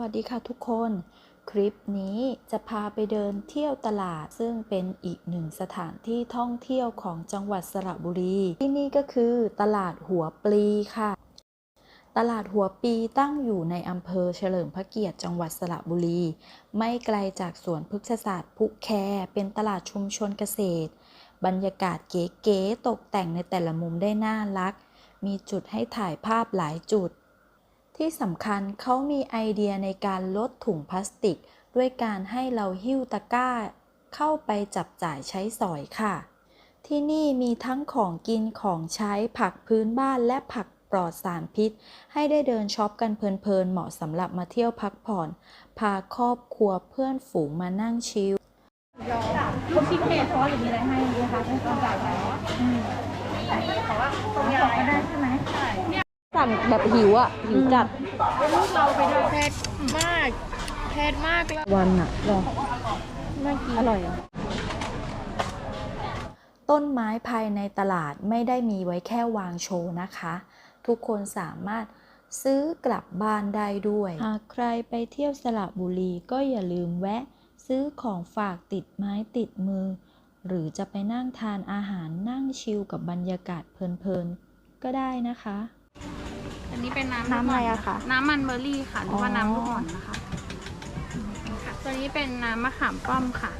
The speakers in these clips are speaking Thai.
วัสดีค่ะทุกคน คลิปนี้จะพาไปเดินเที่ยวตลาด ซึ่งเป็นอีกหนึ่งสถานที่ท่องเที่ยวของจังหวัดสระบุรี ที่นี่ก็คือตลาดหัวปลีค่ะ ตลาดหัวปีตั้งอยู่ในอำเภอเฉลิมพระเกียรติจังหวัดสระบุรี ไม่ไกลจากสวนพฤกษศาสตร์พุแค เป็นตลาดชุมชนเกษตร บรรยากาศเก๋ๆตกแต่งในแต่ละมุมได้น่ารัก มีจุดให้ถ่ายภาพหลายจุด ที่สำคัญเขามีไอเดียในการลดถุงพลาสติก ด้วยการให้เราหิ้วตะกร้า เข้าไปจับจ่ายใช้สอยค่ะ ที่นี่มีทั้งของกินของใช้ผักพื้นบ้านและผักปลอดสารพิษ ให้ได้เดินช็อปกันเพลินๆ เหมาะสำหรับมาเที่ยวพักผ่อน พาครอบครัวเพื่อนฝูงมานั่งชิลลูกชิ้นเทซอสหรือมีอะไรให้ไหมคะเป็นตอนจ่ายไปแต่ว่าตรงสองก็ได้ใช่ไหมใช่ สั่งแบบหิวอะหิวจัดลูกเราไปด้วยเผ็ดมากเผ็ดมากเลยวันอะรอน่ากินอร่อยอะต้นไม้ภายในตลาดไม่ได้มีไว้แค่วางโชว์นะคะ ทุกคนสามารถซื้อกลับบ้านได้ด้วย หากใครไปเที่ยวสระบุรีก็อย่าลืมแวะ ซื้อของฝากติดไม้ติดมือ หรือจะไปนั่งทานอาหารนั่งชิลกับบรรยากาศเพลินๆ ก็ได้นะคะ อันนี้เป็นน้ำน้ำอะไรอะคะน้ำมันเบอร์รี่ค่ะหรือว่าอ๋อน้ำลูกอ่อนนะคะค่ะตัวนี้เป็นน้ำมะขามป้อมค่ะ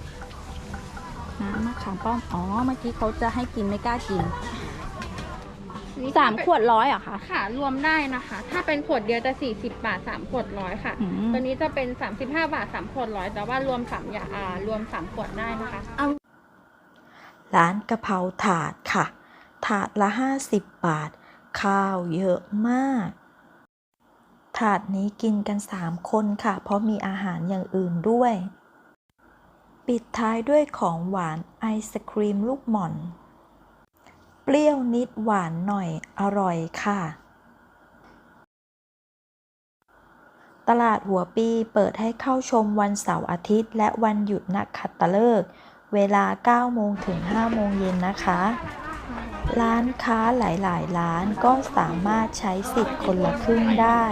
น้ำมะขามป้อม อ๋อ เมื่อกี้เขาจะให้กินไม่กล้ากินอันนี้สามขวดร้อยเหรอคะค่ะ รวมได้นะคะ ถ้าเป็นขวดเดียวจะ40บาท3ขวดร้อยค่ะ อืมตัวนี้จะเป็น35บาท3ขวดร้อยแต่ว่ารวม3อย่างอ่ารวม3ขวดได้นะคะ ร้านกะเพราถาดค่ะ ถาดละ 50 บาท ข้าวเยอะมาก ถาดนี้กินกัน3คนค่ะ เพราะมีอาหารอย่างอื่นด้วย ปิดท้ายด้วยของหวานไอศครีมลูกหม่อน เปรี้ยวนิดหวานหน่อยอร่อยค่ะ ตลาดหัวปีเปิดให้เข้าชมวันเสาร์อาทิตย์ และวันหยุดนักขัตฤกษ์เวลา 9 โมงถึง 5 โมงเย็นนะคะ ร้านค้าหลาย ๆ ร้านก็สามารถใช้สิทธิ์คนละครึ่งได้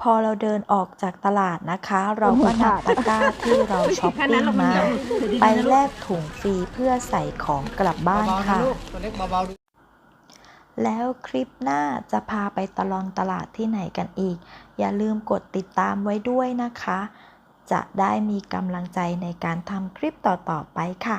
พอเราเดินออกจากตลาดนะคะ เราก็นำตะกร้าที่เราช้อปปิ้งมา ไปแลกถุงฟรีเพื่อใส่ของกลับบ้านเบาๆนะค่ะลูกตัวเล็กเบาๆดูแล้วคลิปหน้าจะพาไปตลอดตลาดที่ไหนกันอีก อย่าลืมกดติดตามไว้ด้วยนะคะ จะได้มีกำลังใจในการทำคลิปต่อ ๆ ไปค่ะ